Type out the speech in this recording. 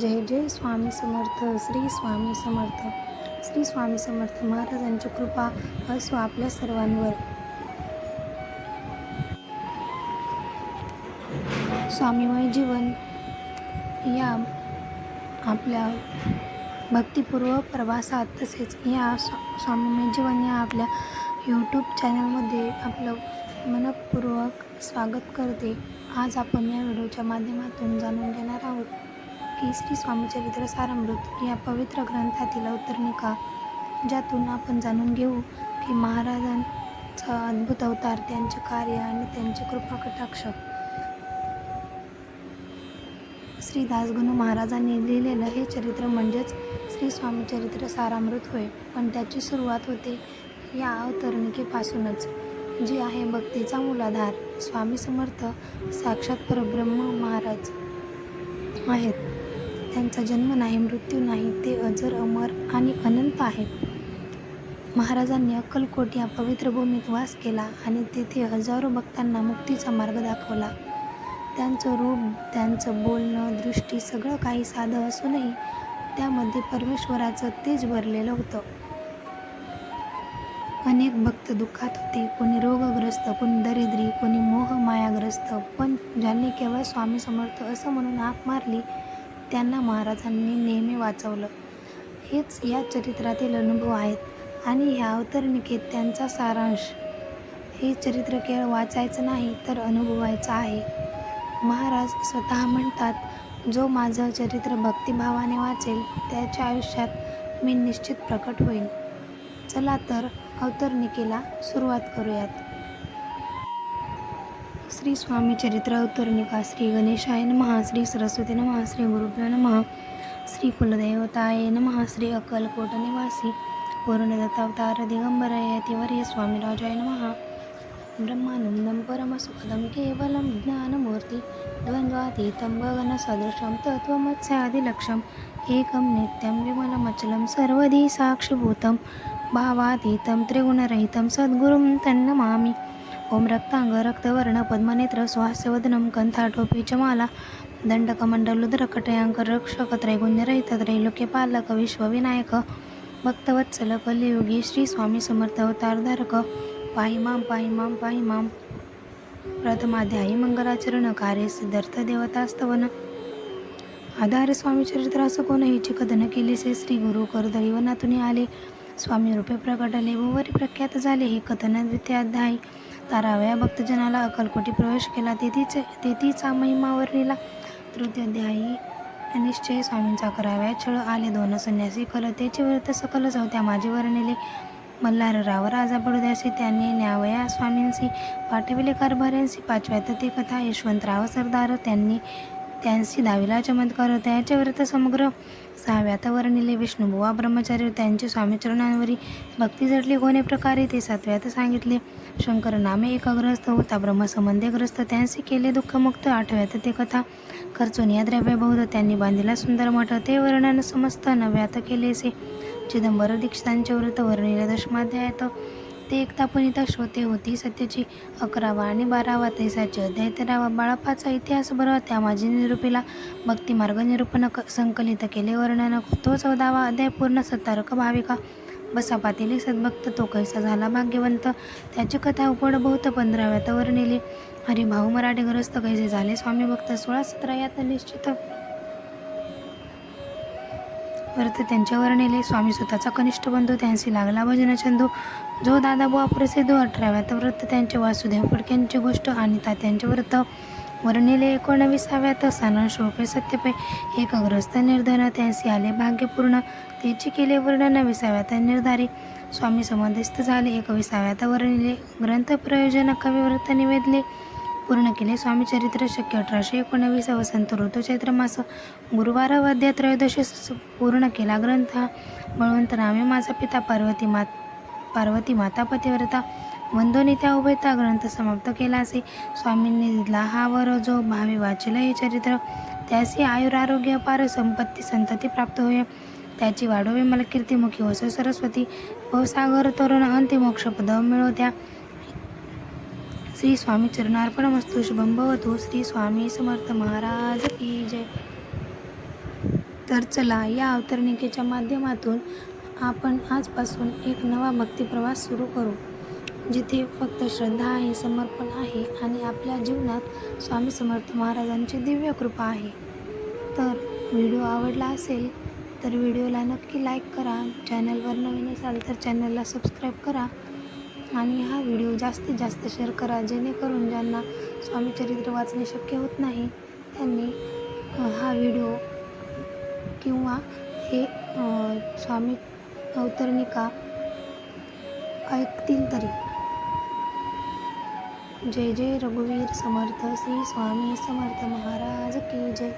जय जय स्वामी समर्थ श्री स्वामी समर्थ. श्री स्वामी समर्थ महाराजांची कृपा असो आपल्या सर्वांवर. स्वामीमय जीवन या आपल्या भक्तिपूर्व प्रवासात तसेच या स्वा- स्वामीमय जीवन या आपल्या यूट्यूब चॅनलमध्ये आपलं मनपूर्वक स्वागत करते. आज आपण या व्हिडिओच्या माध्यमातून जाणून घेणार आहोत. की श्री स्वामीचरित्र सारामृत या पवित्र ग्रंथातील अवतरणिका ज्यातून आपण जाणून घेऊ की महाराजांचा अद्भुत अवतार त्यांचे कार्य आणि त्यांचे कृपा कटाक्ष. श्री दासगणू महाराजांनी लिहिलेलं हे चरित्र म्हणजेच श्री स्वामी चरित्र सारामृत होय. पण त्याची सुरुवात होते या अवतरणिकेपासूनच जी आहे भक्तीचा मूलाधार. स्वामी समर्थ साक्षात परब्रह्म महाराज आहेत. त्यांचा जन्म नाही मृत्यू नाही ते अजर अमर आणि अनंत आहेत. महाराजांनी अक्कलकोट या पवित्र भूमीत वास केला आणि तेथे हजारो भक्तांना मुक्तीचा मार्ग दाखवला. त्यांचं रूप त्यांचं बोलणं दृष्टी सगळं काही साधं असूनही त्यामध्ये परमेश्वराचं तेज भरलेलं होतं. अनेक भक्त दुःखात होते. कोणी रोगग्रस्त कोणी दरिद्री कोणी मोह मायाग्रस्त. पण ज्यांनी केवळ स्वामी समर्थ असं म्हणून हाक मारली त्यांना महाराजांनी नेहमी वाचवलं. हेच या चरित्रातील अनुभव आहेत आणि ह्या अवतरणिकेत त्यांचा सारांश. हे चरित्र केवळ वाचायचं नाही तर अनुभवायचं आहे. महाराज स्वतः म्हणतात जो माझं चरित्र भक्तिभावाने वाचेल त्याच्या आयुष्यात मी निश्चित प्रकट होईन. चला तर अवतरणिकेला सुरुवात करूयात. श्री स्वामी चरित्र उत्तरणिका श्री गणेशाय नमः श्री सरस्वती नमः श्री गुरुभ्यो नमः श्री कुलदेवताय नमः श्री अक्कलकोट निवासी पूर्णदत्तावतार दिगंबर यतिवर्य स्वामीराजाय नमः। ब्रह्मानन्दं परमसुखदं केवलं ज्ञानमूर्ति द्वन्द्वातीतं गगनसदृशं तत्त्वमत्स्यादिलक्ष्यम् एकं नित्यं विमलमचलं सर्वदी साक्षिभूतं भावातीतं त्रिगुणरहितं सद्गुरुं तन्नमामि। ओम रक्तांग रक्तवर्ण पद्मनेत्र स्वास्यवदनं कण्ठाटोपी च माला दण्डकमण्डलुद्रकटयाङ्क रक्षक त्रैगुण्यरहित त्रैलोक्यपालक विश्वविनायक भक्तवत्सल कलियुगी श्री स्वामी समर्थ अवतारधारक पाहि मां पाहि मां पाहि प्रथमाध्यायी मंगलाचरण कार्य सिद्धार्थ देवतास्तवन। आधार स्वामी चरित्र असं कोणही कथन केलीसे श्री गुरु करदळीवनातून आले। स्वामी रूपे प्रकटले भुवरी वरी प्रख्यात झाले हे कथन द्वितीय अध्यायी ताराव्या भक्तजनाला अकलकोटी प्रवेश केला. तेथीच तेथीचा महिमा वर्णिला. तृतीयध्यायी निश्चय स्वामींचा कराव्या छळ आले. दोन संन्यासी कलतेचे व्रत सकल चौथ्या माझे वर्णिले. मल्हारराव राजा द्यासी त्यांनी न्यावया स्वामींशी पाठविले. कारभाऱ्यांशी पाचव्यात ते कथा. यशवंतराव सरदार त्यांनी त्यांची दहावीला चमत्कार होता. याच्यावर तर समग्र सहाव्यात वर्णिले विष्णुबुवा ब्रह्मचार्य त्यांचे स्वामीचरणांवरी भक्ती जडली कोणे प्रकारे ते सातव्यात सांगितले? शंकर नामे एकाग्रस्त होता. ब्रह्मसंबंधीग्रस्त त्यांचे केले दुःखमुक्त. आठव्यात ते कथा खर्चून या द्रव्यबौध त्यांनी बांधिला सुंदर मठ. ते वर्णन समस्त नव्यात केलेसे. चिदंबर दीक्षितांचे व्रत वर्णिले दशमाध्यायात ते एकता पुनिता श्रोते होती. सत्याची अकरावा आणि बारावा तैसाचे अध्याय तेरावा बाळापाचा इतिहास बरोबर त्या माझी निरूपीला भक्तिमार्ग निरूपण क- संकलित केले. वर्णन तो चौदावा अध्याय पूर्ण सत्तारक भाविका. बसा पातेले सद्भक्त तो कैसा झाला भाग्यवंत? त्याची कथा उघड बहुत पंधराव्यात वर्णिले. हरिभाऊ मराठी ग्रस्त कैसे झाले? स्वामी भक्त सोळा सतरा यात निश्चित. व्रत त्यांच्या वर्णिले. स्वामी स्वतःचा कनिष्ठ बंधू त्यांशी लागला भजनचंदू जो दादाबुवा प्रसिद्ध अठराव्यात व्रत त्यांचे वासुदेव फडक्यांची गोष्ट आणि तात्यांचे व्रत वर्णिले एकोणविसाव्यात सारांश रूपे सत्यपे एकग्रस्त निर्धन त्यांसी आले भाग्यपूर्ण त्याची केले वर्णन विसाव्यात निर्धारी. स्वामी संबंधिस्त झाले एकविसाव्यात वर्णिले ग्रंथ प्रयोजन कविव्रत निवेदले. पूर्ण केले स्वामी चरित्र शक्य अठराशे एकोणवीस वसंत ऋतू चैत्र मास. गुरुवार वद्य त्रयोदशी पूर्ण केला ग्रंथ. बळवंत रामे माझा पिता पार्वती मात पार्वती माता पतिव्रता वंदोनी त्या उभयता ग्रंथ समाप्त केला असे स्वामींनी दिला हा वर जो भावी वाचला हे चरित्र त्यासी आयुरारोग्य पार संपत्ती संतती प्राप्त होय. त्याची वाढोवे मला कीर्तिमुखी वसो सरस्वती भवसागर तरुण अंतिमोक्षपद मिळो त्या श्री स्वामी चरणार्पणमस्तु शुभम भवतु. श्री स्वामी समर्थ महाराज की जय. तर चला या अवतरणिकेच्या माध्यमातून आपण आजपासून एक नवा भक्तिप्रवास सुरू करू जिथे फक्त श्रद्धा आहे समर्पण आहे आणि आपल्या जीवनात स्वामी समर्थ महाराजांची दिव्य कृपा आहे. तर व्हिडिओ आवडला असेल तर व्हिडिओला नक्की लाईक करा चॅनलवर नवीन असाल तर चॅनलला सबस्क्राईब करा आणि हा व्हिडिओ जास्तीत जास्त शेअर करा जेणेकरून ज्यांना स्वामी चरित्र वाचणे शक्य होत नाही त्यांनी हा व्हिडिओ किंवा हे स्वामी अवतरणिका ऐकतील तरी. जय जय रघुवीर समर्थ श्री स्वामी समर्थ महाराज की जय.